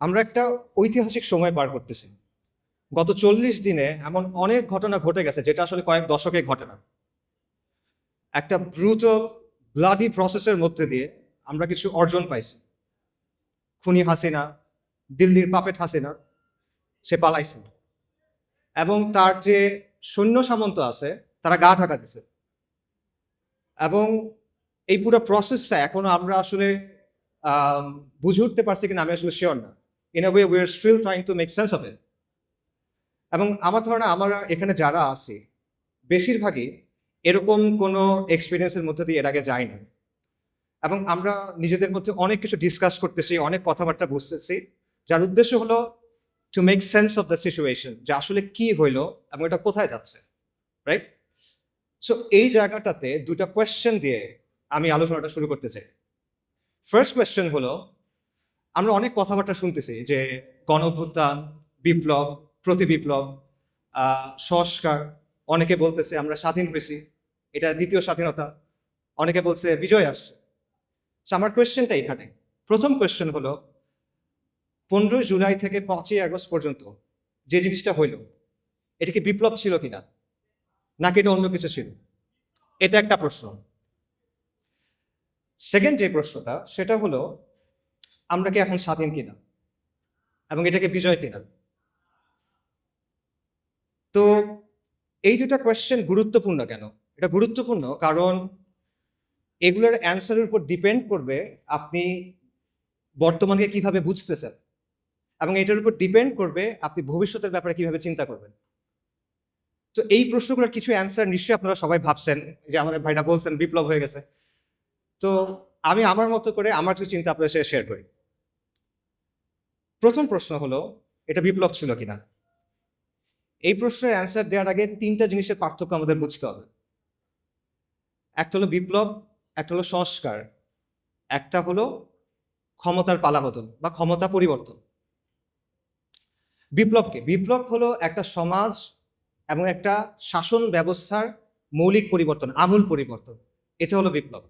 আমরা একটা ঐতিহাসিক সময় পার করতেছি। গত চল্লিশ দিনে এমন অনেক ঘটনা ঘটে গেছে, যেটা আসলে কয়েক দশকে ঘটে না। একটা ব্রুট ব্লাডি প্রসেসের মধ্যে দিয়ে আমরা কিছু অর্জন পাইছি। খুনি হাসিনা, দিল্লির পাপেট হাসিনা, সে পালাইছে। এবং তার যে সৈন্য সামন্ত আছে, তারা গা ঢাকা দিছে। এবং এই পুরো প্রসেসটা এখনও আমরা আসলে বুঝে উঠতে পারছি কিনা আমি আসলে শিওর না। In a way we still trying to make sense of it এবং আমার ধারণা, আমরা এখানে যারা আছি, বেশিরভাগই এরকম কোনো এক্সপিরিয়েন্সের মধ্যে দিয়ে এর আগে যাই না এবং আমরা নিজেদের মধ্যে অনেক কিছু ডিসকাস করতেছি, অনেক কথাবার্তা বুঝতেছি যার উদ্দেশ্য হলো to make sense of the situation যে আসলে কি হইল এবং এটা কোথায় যাচ্ছে রাইট সো এই জায়গাটাতে দুটা কোয়েশ্চেন দিয়ে আমি আলোচনাটা শুরু করতে চাই। ফার্স্ট কোয়েশ্চেন হলো আমরা অনেক কথাবার্তা শুনতেছি যে গণ বিপ্লব প্রতি বিপ্লব সংস্কার, অনেকে বলতেছে আমরা স্বাধীন হয়েছি, এটা দ্বিতীয় স্বাধীনতা, অনেকে বলছে বিজয় আসছে। আমার কোয়েশ্চেনটা এখানে। প্রথম কোয়েশ্চেন হলো, পনেরোই জুলাই থেকে পাঁচই আগস্ট পর্যন্ত যে জিনিসটা হইল, এটা কি বিপ্লব ছিল কিনা? নাকি এটা অন্য কিছু ছিল? এটা একটা প্রশ্ন। সেকেন্ড যে প্রশ্নটা, সেটা হলো আমরা কি এখন স্বাধীন কিনা? এবং এটাকে বিজয় কিনা? তো এই দুটা কোয়েশ্চেন গুরুত্বপূর্ণ কেন? এটা গুরুত্বপূর্ণ কারণ এগুলোর অ্যান্সারের উপর ডিপেন্ড করবে আপনি বর্তমানকে কীভাবে বুঝতেছেন। এবং এটার উপর ডিপেন্ড করবে আপনি ভবিষ্যতের ব্যাপারে কীভাবে চিন্তা করবেন। তো এই প্রশ্নগুলোর কিছু অ্যান্সার নিশ্চয়ই আপনারা সবাই ভাবছেন যে আমাদের ভাইরা বলছেন, বিপ্লব হয়ে গেছে। তো আমি আমার মতো করে আমার কিছু চিন্তা আপনার সাথে শেয়ার করি। প্রথম প্রশ্ন হলো, এটা বিপ্লব ছিল কিনা? এই প্রশ্নের অ্যান্সার দেওয়ার আগে তিনটা জিনিসের পার্থক্য আমাদের বুঝতে হবে। একটা হলো বিপ্লব, একটা হলো সংস্কার, একটা হলো ক্ষমতার পালাবদল বা ক্ষমতা পরিবর্তন। বিপ্লবকে বিপ্লব হলো একটা সমাজ এবং একটা শাসন ব্যবস্থার মৌলিক পরিবর্তন, আমূল পরিবর্তন। এটা হলো বিপ্লব।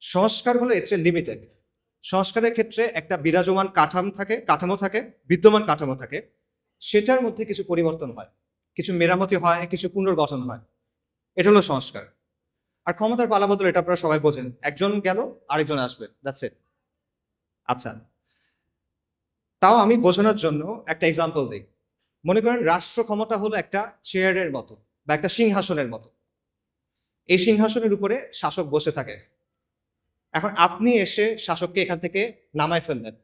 সংস্কার হলো এর লিমিটেড সংস্কারের ক্ষেত্রে একটা বিরাজমান কাঠামো থাকে কাঠামো থাকে, বিদ্যমান কাঠামো থাকে, সেটার মধ্যে কিছু পরিবর্তন হয়। কিছু মেরামতি হয়, কিছু পুনর্গঠন হয়। এটা হলো সংস্কার। আর ক্ষমতার পালাবদল এটা আপনারা সবাই বোঝেন। একজন গেল, আরেকজন আসবে। দ্যাটস ইট আচ্ছা। তাও আমি বোঝানোর জন্য একটা এক্সাম্পল দিই। মনে করেন রাষ্ট্র ক্ষমতা হলো একটা চেয়ারের মতো বা একটা সিংহাসনের মতো। এই সিংহাসনের উপরে শাসক বসে থাকে। এখন আপনি এসে শাসককে এখান থেকে নামায় ফেললেন।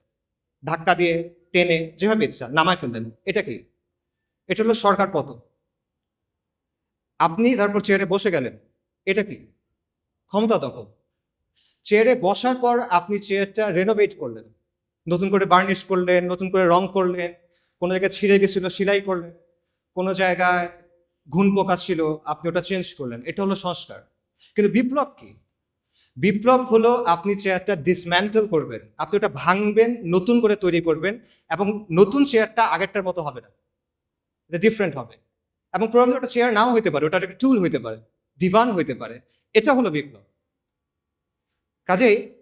ধাক্কা দিয়ে টেনে যেভাবে ইচ্ছা নামায় ফেললেন। এটা কি? এটা হলো সরকার পতন। আপনি তারপর চেয়ারে বসে গেলেন। এটা কি? ক্ষমতা দখল। চেয়ারে বসার পর আপনি চেয়ারটা রেনোভেট করলেন। নতুন করে বার্নিশ করলেন, নতুন করে রং করলেন। কোনো জায়গায় ছিঁড়ে গেছিল, সেলাই করলেন। কোনো জায়গায় ঘুন পোকা ছিল, আপনি ওটা চেঞ্জ করলেন। এটা হলো সংস্কার। কিন্তু বিপ্লব কি? বিপ্লব হলো আপনি চেয়ারটা ডিসম্যান্টেল করবেন। আপনি ওটা ভাঙবেন, নতুন করে তৈরি করবেন এবং নতুন চেয়ারটা আগেরটার মতো হবে না। এটা ডিফারেন্ট হবে। এবং প্রবলেম ওটা চেয়ার নাও হইতে পারে, ওটা একটা টুল হইতে পারে দিবান হইতে পারে। এটা হলো বিপ্লব। কাজেই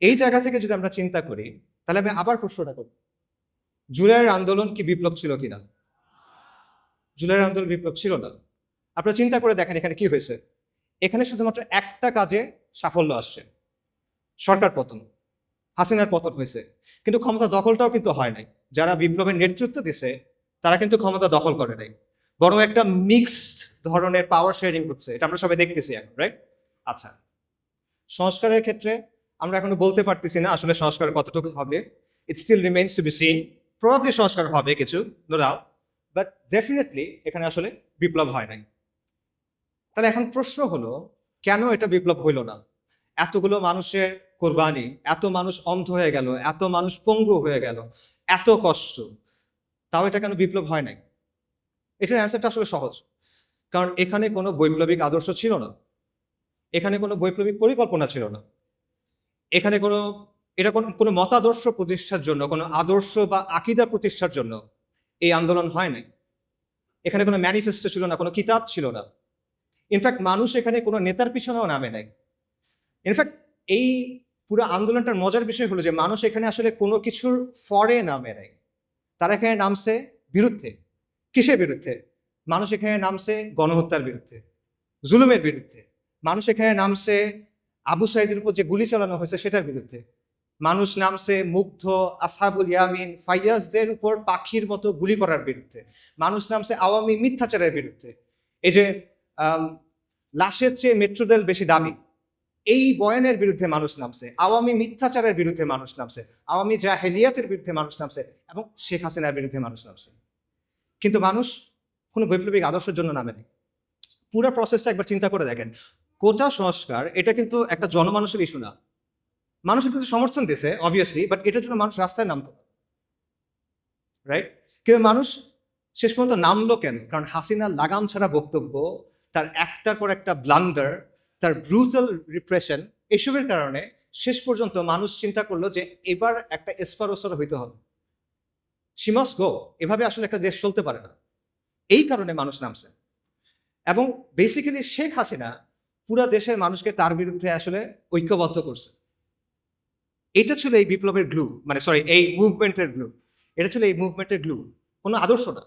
এই জায়গা থেকে যদি আমরা চিন্তা করি, তাহলে আমি আবার প্রশ্নটা করি জুলাইয়ের আন্দোলন কি বিপ্লব ছিল কি না জুলাইয়ের আন্দোলন বিপ্লব ছিল না। আপনারা চিন্তা করে দেখেন এখানে কি হয়েছে। এখানে শুধুমাত্র একটা কাজে সাফল্য আসছে। সরকার পতন, হাসিনার পতন হয়েছে। কিন্তু ক্ষমতা দখলটাও কিন্তু হয় নাই। যারা বিপ্লবের নেতৃত্ব দিছে, তারা কিন্তু ক্ষমতা দখল করে নাই। বরং একটা মিক্সড ধরনের পাওয়ার শেয়ারিং হচ্ছে, এটা আমরা সবাই দেখতেছি এখন রাইট আচ্ছা সংস্কারের ক্ষেত্রে আমরা এখনও বলতে পারতেছি না আসলে সংস্কার কতটুকু হবে। It still remains to be seen probably সংস্কার হবে কিছু নো ডাউট বাট ডেফিনেটলি এখানে আসলে বিপ্লব হয় নাই। তাহলে এখন প্রশ্ন হলো কেন এটা বিপ্লব হইল না? এতগুলো মানুষের কোরবানি, এত মানুষ অন্ধ হয়ে গেল, এত মানুষ পঙ্গু হয়ে গেল, এত কষ্ট, তাও এটা কেন বিপ্লব হয় নাই? এটার অ্যান্সারটা আসলে সহজ। কারণ এখানে কোনো বৈপ্লবিক আদর্শ ছিল না। এখানে কোনো বৈপ্লবিক পরিকল্পনা ছিল না। এখানে কোনো, এটা কোনো কোনো মতাদর্শ প্রতিষ্ঠার জন্য, কোনো আদর্শ বা আকিদা প্রতিষ্ঠার জন্য এই আন্দোলন হয় নাই। এখানে কোনো ম্যানিফেস্টো ছিল না, কোনো কিতাব ছিল না। ইনফ্যাক্ট মানুষ এখানে কোনো নেতার পিছনেও নামে নাই। ইনফ্যাক্ট এই পুরো আন্দোলনটার মজার বিষয় হলো যে মানুষ এখানে আসলে কোনো কিছুর ফরে নামে নাই। তারা এখানে নামছে বিরুদ্ধে। কিসের বিরুদ্ধে? মানুষ এখানে নামছে গণহত্যার বিরুদ্ধে। জুলুমের বিরুদ্ধে। মানুষ এখানে নামছে আবু সাইদের উপর যে গুলি চালানো হয়েছে সেটার বিরুদ্ধে। মানুষ নামছে মুগ্ধ আসাবুল ইয়ামিন ফাইয়াজদের উপর পাখির মতো গুলি করার বিরুদ্ধে। মানুষ নামছে আওয়ামী মিথ্যাচারের বিরুদ্ধে। এই যে লাশের চেয়ে মেট্রো রেল বেশি দামি। এই বয়ানের বিরুদ্ধে মানুষ নামছে, আওয়ামী মিথ্যাচারের বিরুদ্ধে মানুষ নামছে, আওয়ামী জাহেলিয়াতের বিরুদ্ধে মানুষ নামছে এবং শেখ হাসিনার বিরুদ্ধে মানুষ নামছে। কিন্তু মানুষ কোনো বৈপ্লবিক আদর্শের জন্য নামেনি পুরো প্রসেসটা একবার চিন্তা করে দেখেন। কোটা সংস্কার, এটা কিন্তু একটা জনমানুষের ইস্যু না। মানুষ কিন্তু সমর্থন দিয়েছে অবভিয়াসলি বাট এটার জন্য মানুষ রাস্তায় নামতো রাইট কিন্তু মানুষ শেষ পর্যন্ত নামলো কেন? কারণ হাসিনার লাগাম ছাড়া বক্তব্য তার একটার পর একটা ব্লান্ডার তার ব্রুটাল রিপ্রেশন এসবের কারণে শেষ পর্যন্ত মানুষ চিন্তা করল যে এবার একটা এসপারোসর হইতে হবে। সিমাস গো এভাবে আসলে একটা দেশ চলতে পারে না। এই কারণে মানুষ নামছে। এবং বেসিক্যালি শেখ হাসিনা পুরা দেশের মানুষকে তার বিরুদ্ধে আসলে ঐক্যবদ্ধ করছে। এটা ছিল এই বিপ্লবের গ্লু মানে সরি এই মুভমেন্টের গ্লু এটা ছিল এই মুভমেন্টের গ্লু কোনো আদর্শ না।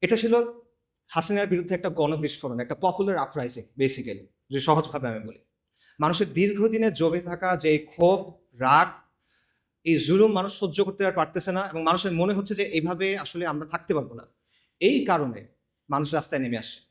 এটা ছিল হাসিনার বিরুদ্ধে একটা গণবিস্ফোরণ, একটা পপুলার আপরাইজিং বেসিক্যালি যে সহজভাবে আমি বলি। মানুষের দীর্ঘদিনে জমে থাকা যে ক্ষোভ, রাগ, এই জুলুম মানুষ সহ্য করতে আর পারতেছে না এবং মানুষের মনে হচ্ছে যে এইভাবে আসলে আমরা থাকতে পারব না। এই কারণে মানুষ রাস্তায় নেমে আসছে।